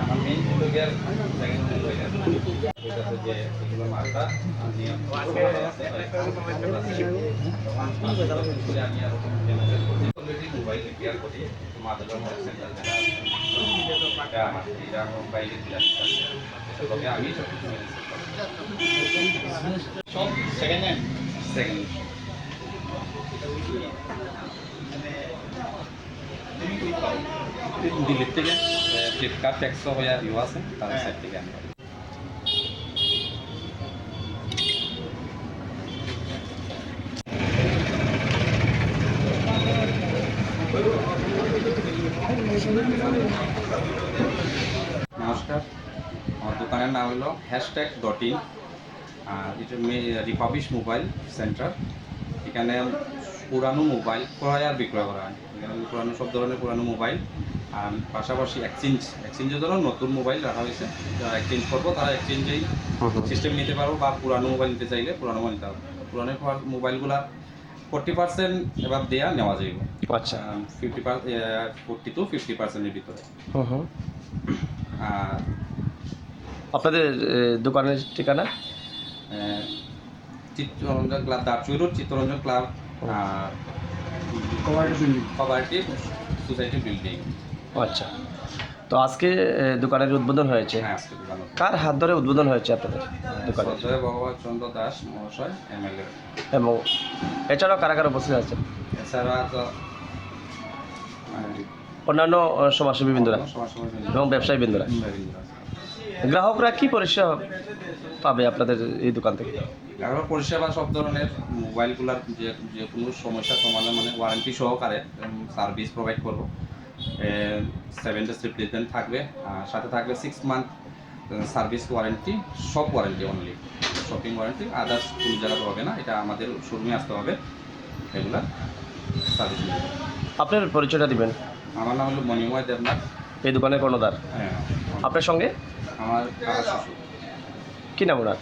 আমার মেইন হলো গিয়ে সেকেন্ড হ্যান্ড হয়ে গেছে এটা হচ্ছে যে এগুলো মালটা আমি আমি আর অলরেডি মোবাইল রিপেয়ার করি মাদার সেন্টার এটা আমার এটা মোবাইলে দিলাম তবে আমি সব সেকেন্ড হ্যান্ড সেকেন্ড দিল্লির থেকে ফ্লিপকার্ট ট্যাক্সো হয়ে ইউ আছে তাদের সাইড থেকে আমি নমস্কার। আমার দোকানের নাম হলো হ্যাশট্যাগ ডট ইন আর এটা রিপাবিশ মোবাইল সেন্টার এখানে পুরানো মোবাইল ক্রয় আর বিক্রয় করা হয়। এখানে পুরানো, সব ধরনের পুরানো মোবাইল আর পাশাপাশি এক্সচেঞ্জ এক্সচেঞ্জের জন্য নতুন মোবাইল রাখা হয়েছে। যারা এক্সচেঞ্জ করব, তারা এক্সচেঞ্জেই সিস্টেম নিতে পারব বা পুরানো মোবাইল নিতে চাইলে পুরানো মোবাইল নিতে হবে পুরানো মোবাইলগুলা ফোর্টি পার্সেন্ট এবার দেওয়া নেওয়া যাইব। আচ্ছা। ফিফটি ফোর্টি টু ফিফটি পার্সেন্টের ভিতরে। আর আপনাদের দোকানের ঠিকানা? চিত্তরঞ্জন ক্লাব দারচুই রোড চিত্তরঞ্জন ক্লাব আর কভারটি সোসাইটি বিল্ডিং আচ্ছা। তো আজকে দোকানের উদ্বোধন হয়েছে। হ্যাঁ কার হাত ধরে উদ্বোধন হয়েছে আপনাদের দোকানে? ভগবান চন্দ্র দাস মহাশয় এমএলএ। এবং এছাড়াও কারা কারা উপস্থিত আছেন? এছাড়া তো অন্যান্য সমাজসেবী বিন্দুরা এবং ব্যবসায়ী বিন্দুরা গ্রাহকরা কি পরিষেবা পাবে আপনাদের এই দোকান থেকে? এখন পরিষেবা সব ধরনের মোবাইলগুলোর যে যে কোনো সমস্যা সমাধান মানে ওয়ারেন্টি সহকারে সার্ভিস প্রোভাইড করব। সেভেন ডেজ রিপ্লেসমেন্ট থাকবে আর সাথে থাকবে সিক্স মান্থ সার্ভিস ওয়ারেন্টি সব warranty only shopping warranty others কোনো জায়গাতে হবে না এটা আমাদের শোরুমে আসতে হবে এগুলা সার্ভিস আপনার পরিচয়টা দিবেন? আমার নাম হলো মণিময় দেবনাথ। এই দোকানের কর্ণধার? হ্যাঁ আপনার সঙ্গে? আমার কি নাম ওনার?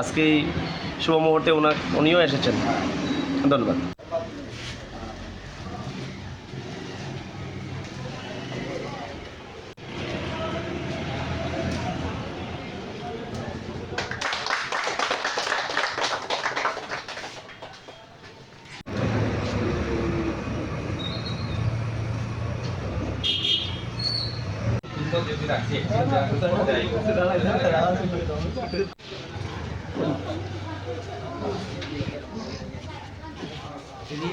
আজকে এই শুভ মুহূর্তে ওনার উনিও এসেছেন। ধন্যবাদ। যদি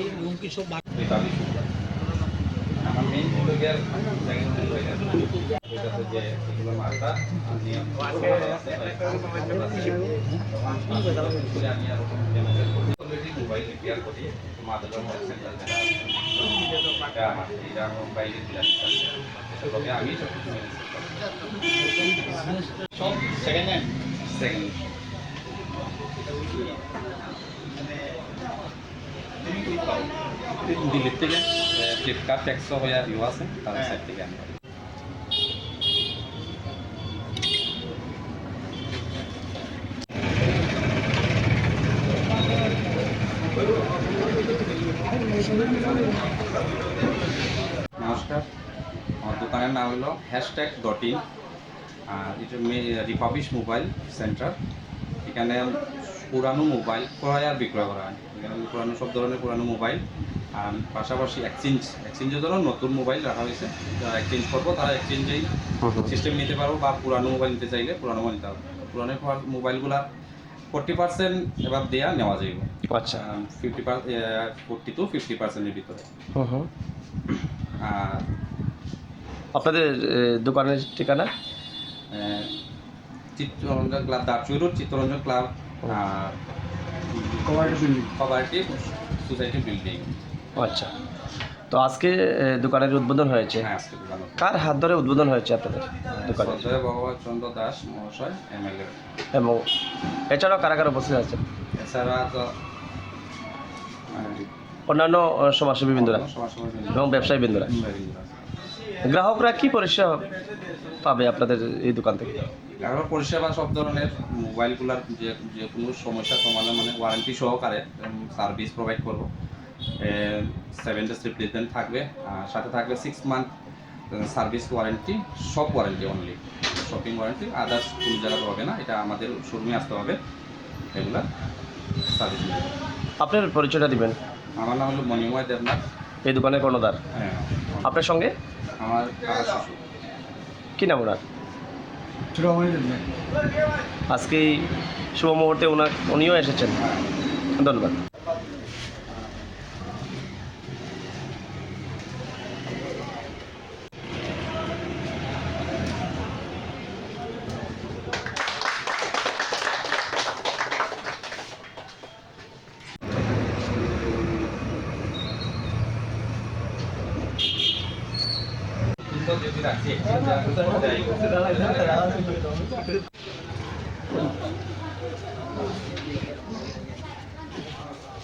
রাখছি রিপাবলিক আমার মেইন হলো গিয়ে সেকেন্ড হ্যান্ড হয়ে গেছে এটা হচ্ছে যে এগুলো মালটা আমি আমি আর করি মাদার সেন্টার এটা আমার এটা মোবাইলে দিলাম তবে আমি সব সেকেন্ড হ্যান্ড সেকেন্ড দিল্লির থেকে ফ্লিপকার্ট ট্যাক্সো হয়ে ইউ আছে তাদের সাইড থেকে আমি নমস্কার। আমার দোকানের নাম হলো হ্যাশট্যাগ ডট ইন আর এটা রিপাবিশ মোবাইল সেন্টার এখানে পুরানো মোবাইল ক্রয় আর বিক্রয় করা হয়। এখানে পুরানো সব ধরনের পুরানো মোবাইল আর পাশাপাশি এক্সচেঞ্জ এক্সচেঞ্জের জন্য নতুন মোবাইল রাখা হয়েছে। যারা এক্সচেঞ্জ করব তারা এক্সচেঞ্জেই সিস্টেম নিতে পারব বা পুরানো মোবাইল নিতে চাইলে পুরানো মোবাইল নিতে হবে। পুরানো মোবাইলগুলা ফোর্টি পার্সেন্ট এবার দেওয়া নেওয়া যাইব। আচ্ছা ফিফটি ফোর্টি টু ফিফটি পার্সেন্টের ভিতরে। হুম হুম। আর আপনাদের দোকানের ঠিকানা? চিত্তরঞ্জন ক্লাব দারচুই রোড চিত্তরঞ্জন ক্লাব আর কভারটি সোসাইটি বিল্ডিং আচ্ছা। তো আজকে দোকানের উদ্বোধন হয়েছে। হ্যাঁ আজকে কার হাত ধরে উদ্বোধন হয়েছে আপনাদের দোকানে? ভগবান চন্দ্র দাস মহাশয় এমএলএ এবং এছাড়াও কারা কারা উপস্থিত আছেন? এছাড়া তো অন্যান্য সমাজসেবী বিন্দুরা এবং ব্যবসায়ী বিন্দুরা। গ্রাহকরা কি পরিষেবা পাবে আপনাদের এই দোকান থেকে? গ্রাহক পরিষেবা সব ধরনের মোবাইলগুলোর যে যে কোনো সমস্যা সমাধান মানে ওয়ারেন্টি সহকারে সার্ভিস প্রোভাইড করব। সেভেন ডেজ রিপ্লেসমেন্ট থাকবে সাথে থাকবে সিক্স মান্থ সার্ভিস ওয়ারেন্টি সব warranty only shopping warranty others কোনো জায়গাতে হবে না এটা আমাদের শোরুমে আসতে হবে। এগুলা সার্ভিস আপনার পরিচয়টা দিবেন? আমার নাম হলো মণিময় দেবনাথ। এই দোকানের কর্ণদার হ্যাঁ। আপনার সঙ্গে? আমার কি নাম ওনার? আজকে এই শুভ মুহূর্তে ওনার উনিও এসেছেন। ধন্যবাদ। কিন্তু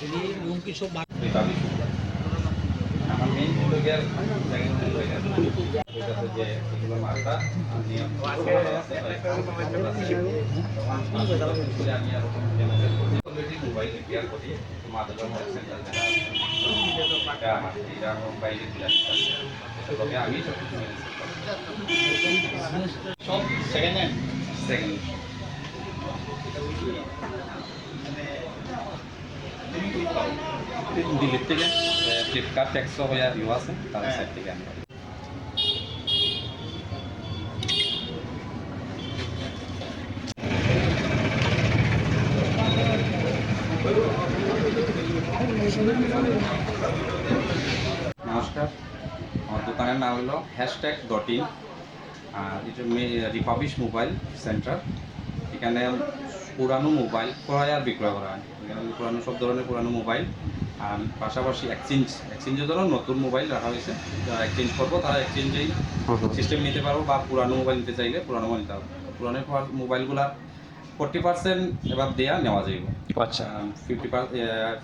যদি রাখছি একটু আমার মেইন হলো গিয়ে সেকেন্ড হ্যান্ড হয়ে গেছে ওইটাতে যে এগুলো মালটা নিয়ম আমি আর অলরেডি মোবাইল রিপেয়ার করি মাদার হেলথ সেন্টার এটা আমার এটা মোবাইলে দিলাম তবে আমি সব কিছু সব সেকেন্ড হ্যান্ড সেকেন্ড দিল্লির থেকে? ফ্লিপকার্ট ট্যাক্সো হয়ে ইউ আছে তাদের সাইড থেকে আমরা নমস্কার আমার দোকানের নাম হলো হ্যাশট্যাগ ডট ইন এটা রিপাবলিশ মোবাইল সেন্টার এখানে পুরানো মোবাইল ক্রয় আর বিক্রয় করা হয়। এখানে পুরানো সব ধরনের পুরানো মোবাইল আর পাশাপাশি এক্সচেঞ্জ এক্সচেঞ্জের জন্য নতুন মোবাইল রাখা হয়েছে। যারা এক্সচেঞ্জ করব তারা এক্সচেঞ্জেই সিস্টেম নিতে পারব বা পুরানো মোবাইল নিতে চাইলে পুরানো মোবাইল নিতে হবে। পুরানো মোবাইলগুলা ফোর্টি পার্সেন্ট এবার দেয়া নেওয়া যাইব। আচ্ছা। ফিফটি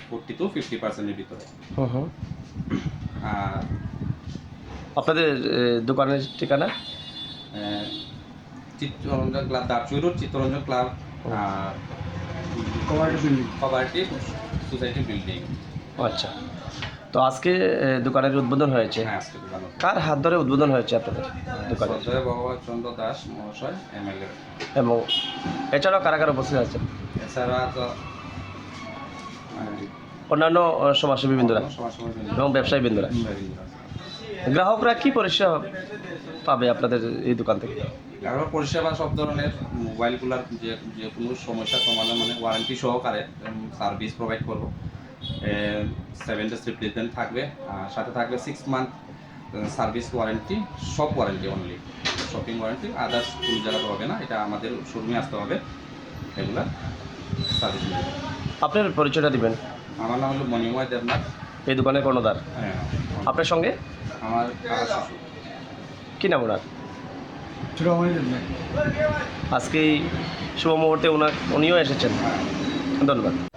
ফোর্টি টু ফিফটি পার্সেন্টের ভিতরে। আর আপনাদের দোকানের ঠিকানা? চিত্তরঞ্জন ক্লাব দাপচুই রোড চিত্তরঞ্জন ক্লাব আর কমার্ট সোসাইটি বিল্ডিং আচ্ছা। তো আজকে দোকানের উদ্বোধন হয়েছে। হ্যাঁ আজকে কার হাত ধরে উদ্বোধন হয়েছে আপনাদের দোকানে? ভগবান চন্দ্র দাস মহাশয় এমএলএ। এবং এছাড়াও কারা কারা উপস্থিত আছেন? এছাড়া তো অন্যান্য সমাজসেবী বিন্দুরা এবং ব্যবসায়ী বৃন্দরা। গ্রাহকরা কি পরিষেবা পাবে আপনাদের এই দোকান থেকে? গ্রাহক পরিষেবা সব ধরনের মোবাইলগুলোর যে যে কোনো সমস্যা সমাধান মানে ওয়ারেন্টি সহকারে সার্ভিস প্রোভাইড করব। সেভেন ডেজ রিপ্লেসমেন্ট থাকবে আর সাথে থাকবে সিক্স মান্থ সার্ভিস ওয়ারেন্টি সব warranty only shopping warranty others কোনো জায়গাতে হবে না এটা আমাদের শোরুমে আসতে হবে। এগুলা সার্ভিস আপনার পরিচয়টা দিবেন। আমার নাম হলো মণিময় দেবনাথ। এই দোকানের কর্ণধার। হ্যাঁ। আপনার সঙ্গে? আমার কাকা শ্বশুর। কি নাম ওনার? আজকে এই শুভ মুহূর্তে ওনার উনিও এসেছেন। ধন্যবাদ।